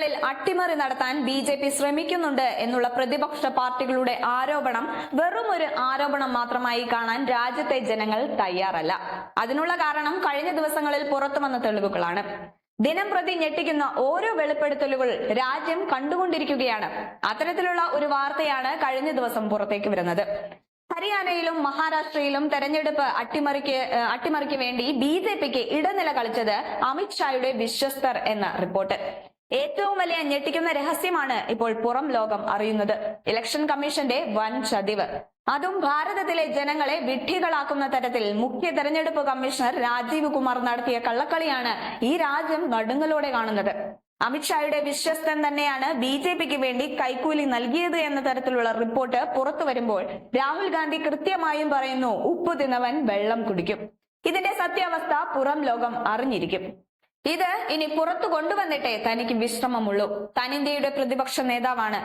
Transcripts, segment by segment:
തെരഞ്ഞെടുപ്പുകളിൽ അട്ടിമറി നടത്താൻ ബി ജെ പി ശ്രമിക്കുന്നുണ്ട് എന്നുള്ള പ്രതിപക്ഷ പാർട്ടികളുടെ ആരോപണം വെറും ഒരു ആരോപണം മാത്രമായി കാണാൻ രാജ്യത്തെ ജനങ്ങൾ തയ്യാറല്ല. അതിനുള്ള കാരണം കഴിഞ്ഞ ദിവസങ്ങളിൽ പുറത്തു വന്ന തെളിവുകളാണ്. ദിനം പ്രതി ഞെട്ടിക്കുന്ന ഓരോ വെളിപ്പെടുത്തലുകൾ രാജ്യം കണ്ടുകൊണ്ടിരിക്കുകയാണ്. അത്തരത്തിലുള്ള ഒരു വാർത്തയാണ് കഴിഞ്ഞ ദിവസം പുറത്തേക്ക് വരുന്നത്. ഹരിയാനയിലും മഹാരാഷ്ട്രയിലും തെരഞ്ഞെടുപ്പ് അട്ടിമറിക്ക് അട്ടിമറിക്ക് വേണ്ടി ബി ജെ പിക്ക് ഇടനില കളിച്ചത് അമിത്ഷായുടെ വിശ്വസ്തർ എന്ന റിപ്പോർട്ട്. ഏറ്റവും വലിയ ഞെട്ടിക്കുന്ന രഹസ്യമാണ് ഇപ്പോൾ പുറം ലോകം അറിയുന്നത്. ഇലക്ഷൻ കമ്മീഷന്റെ വൻ ചതിവ്. അതും ഭാരതത്തിലെ ജനങ്ങളെ വിഡ്ഢികളാക്കുന്ന തരത്തിൽ മുഖ്യ തെരഞ്ഞെടുപ്പ് കമ്മീഷണർ രാജീവ് കുമാർ നടത്തിയ കള്ളക്കളിയാണ് ഈ രാജ്യം നടുങ്ങലോടെ കാണുന്നത്. അമിത്ഷായുടെ വിശ്വസ്തൻ തന്നെയാണ് ബി ജെ പിക്ക് വേണ്ടി കൈക്കൂലി നൽകിയത് എന്ന തരത്തിലുള്ള റിപ്പോർട്ട് പുറത്തു വരുമ്പോൾ രാഹുൽ ഗാന്ധി കൃത്യമായും പറയുന്നു ഉപ്പ് തിന്നവൻ വെള്ളം കുടിക്കും. ഇതിന്റെ സത്യാവസ്ഥ പുറം ലോകം അറിഞ്ഞിരിക്കും. ഇത് ഇനി പുറത്തു കൊണ്ടുവന്നിട്ടേ തനിക്ക് വിശ്രമമുള്ളൂ. താൻ ഇന്ത്യയുടെ പ്രതിപക്ഷ നേതാവാണ്.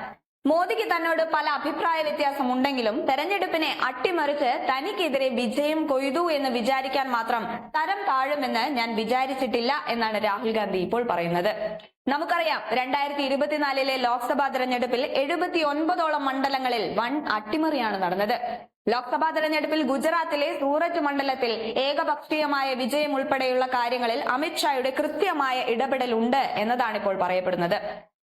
മോദിക്ക് തന്നോട് പല അഭിപ്രായ വ്യത്യാസം ഉണ്ടെങ്കിലും തെരഞ്ഞെടുപ്പിനെ അട്ടിമറിച്ച് തനിക്കെതിരെ വിജയം കൊയ്തു എന്ന് വിചാരിക്കാൻ മാത്രം തരം താഴുമെന്ന് ഞാൻ വിചാരിച്ചിട്ടില്ല എന്നാണ് രാഹുൽ ഗാന്ധി ഇപ്പോൾ പറയുന്നത്. നമുക്കറിയാം രണ്ടായിരത്തി ഇരുപത്തിനാലിലെ ലോക്സഭാ തെരഞ്ഞെടുപ്പിൽ എഴുപത്തി ഒൻപതോളം മണ്ഡലങ്ങളിൽ വൺ അട്ടിമറിയാണ് നടന്നത്. ലോക്സഭാ തെരഞ്ഞെടുപ്പിൽ ഗുജറാത്തിലെ സൂററ്റ് മണ്ഡലത്തിൽ ഏകപക്ഷീയമായ വിജയം ഉൾപ്പെടെയുള്ള കാര്യങ്ങളിൽ അമിത്ഷായുടെ കൃത്യമായ ഇടപെടൽ ഉണ്ട് എന്നതാണ് ഇപ്പോൾ പറയപ്പെടുന്നത്.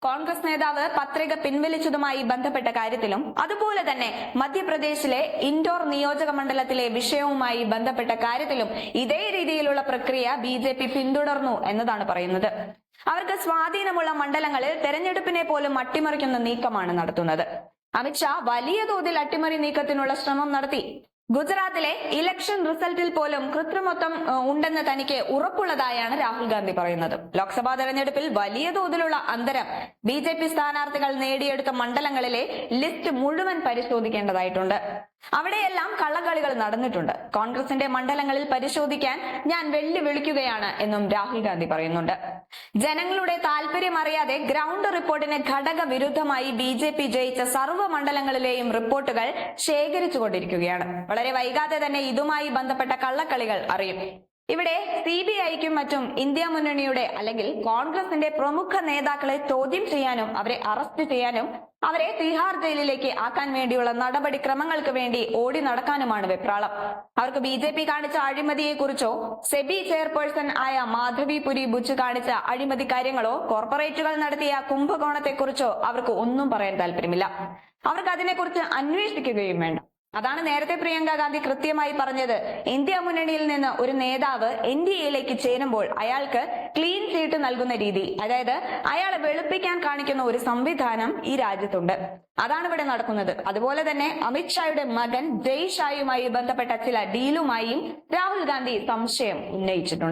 കോൺഗ്രസ് നേതാവ് പത്രിക പിൻവലിച്ചതുമായി ബന്ധപ്പെട്ട കാര്യത്തിലും അതുപോലെ തന്നെ മധ്യപ്രദേശിലെ ഇൻഡോർ നിയോജക മണ്ഡലത്തിലെ വിഷയവുമായി ബന്ധപ്പെട്ട കാര്യത്തിലും ഇതേ രീതിയിലുള്ള പ്രക്രിയ ബി പിന്തുടർന്നു എന്നതാണ് പറയുന്നത്. അവർക്ക് സ്വാധീനമുള്ള മണ്ഡലങ്ങളിൽ തെരഞ്ഞെടുപ്പിനെ പോലും അട്ടിമറിക്കുന്ന നീക്കമാണ് നടത്തുന്നത്. അമിത്ഷാ വലിയ തോതിൽ അട്ടിമറി നീക്കത്തിനുള്ള ശ്രമം നടത്തി. ഗുജറാത്തിലെ ഇലക്ഷൻ റിസൾട്ടിൽ പോലും കൃത്രിമത്വം ഉണ്ടെന്ന് തനിക്ക് ഉറപ്പുള്ളതായാണ് രാഹുൽ ഗാന്ധി പറയുന്നത്. ലോക്സഭാ തെരഞ്ഞെടുപ്പിൽ വലിയ തോതിലുള്ള അന്തരം ബി ജെ പി സ്ഥാനാർത്ഥികൾ നേടിയെടുത്ത മണ്ഡലങ്ങളിലെ ലിസ്റ്റ് മുഴുവൻ പരിശോധിക്കേണ്ടതായിട്ടുണ്ട്. അവിടെയെല്ലാം കള്ളക്കളികൾ നടന്നിട്ടുണ്ട്. കോൺഗ്രസിന്റെ മണ്ഡലങ്ങളിൽ പരിശോധിക്കാൻ ഞാൻ വെല്ലുവിളിക്കുകയാണ് എന്നും രാഹുൽ ഗാന്ധി പറയുന്നുണ്ട്. ജനങ്ങളുടെ താല്പര്യം അറിയാതെ ഗ്രൗണ്ട് റിപ്പോർട്ടിന് ഘടക വിരുദ്ധമായി ബി ജെ പി ജയിച്ച സർവ മണ്ഡലങ്ങളിലെയും റിപ്പോർട്ടുകൾ ശേഖരിച്ചുകൊണ്ടിരിക്കുകയാണ്. വളരെ വൈകാതെ തന്നെ ഇതുമായി ബന്ധപ്പെട്ട കള്ളക്കളികൾ അറിയും. ഇവിടെ സി ബി ഐക്കും മറ്റും ഇന്ത്യ മുന്നണിയുടെ അല്ലെങ്കിൽ കോൺഗ്രസിന്റെ പ്രമുഖ നേതാക്കളെ ചോദ്യം ചെയ്യാനും അവരെ അറസ്റ്റ് ചെയ്യാനും അവരെ തിഹാർ ജയിലിലേക്ക് ആക്കാൻ വേണ്ടിയുള്ള നടപടിക്രമങ്ങൾക്ക് വേണ്ടി ഓടി നടക്കാനുമാണ് വെപ്രാളം. അവർക്ക് ബി ജെ പി കാണിച്ച അഴിമതിയെ കുറിച്ചോ സെബി ചെയർപേഴ്സൺ ആയ മാധവി പുരി ബുച്ച് കാണിച്ച അഴിമതി കാര്യങ്ങളോ കോർപ്പറേറ്റുകൾ നടത്തിയ കുംഭകോണത്തെക്കുറിച്ചോ അവർക്ക് ഒന്നും പറയാൻ താല്പര്യമില്ല. അവർക്ക് അതിനെക്കുറിച്ച് അന്വേഷിക്കുകയും വേണ്ട അതാണ് നേരത്തെ പ്രിയങ്ക ഗാന്ധി കൃത്യമായി പറഞ്ഞത്. ഇന്ത്യ മുന്നണിയിൽ നിന്ന് ഒരു നേതാവ് എൻ ഡി എയിലേക്ക് ചേരുമ്പോൾ അയാൾക്ക് ക്ലീൻ ചീട്ട് നൽകുന്ന രീതി അതായത് അയാളെ വെളുപ്പിക്കാൻ കാണിക്കുന്ന ഒരു സംവിധാനം ഈ രാജ്യത്തുണ്ട്. അതാണ് ഇവിടെ നടക്കുന്നത്. അതുപോലെ തന്നെ അമിത്ഷായുടെ മകൻ ജയ് ഷായുമായി ബന്ധപ്പെട്ട ചില ഡീലുമായും രാഹുൽ ഗാന്ധി സംശയം ഉന്നയിച്ചിട്ടുണ്ട്.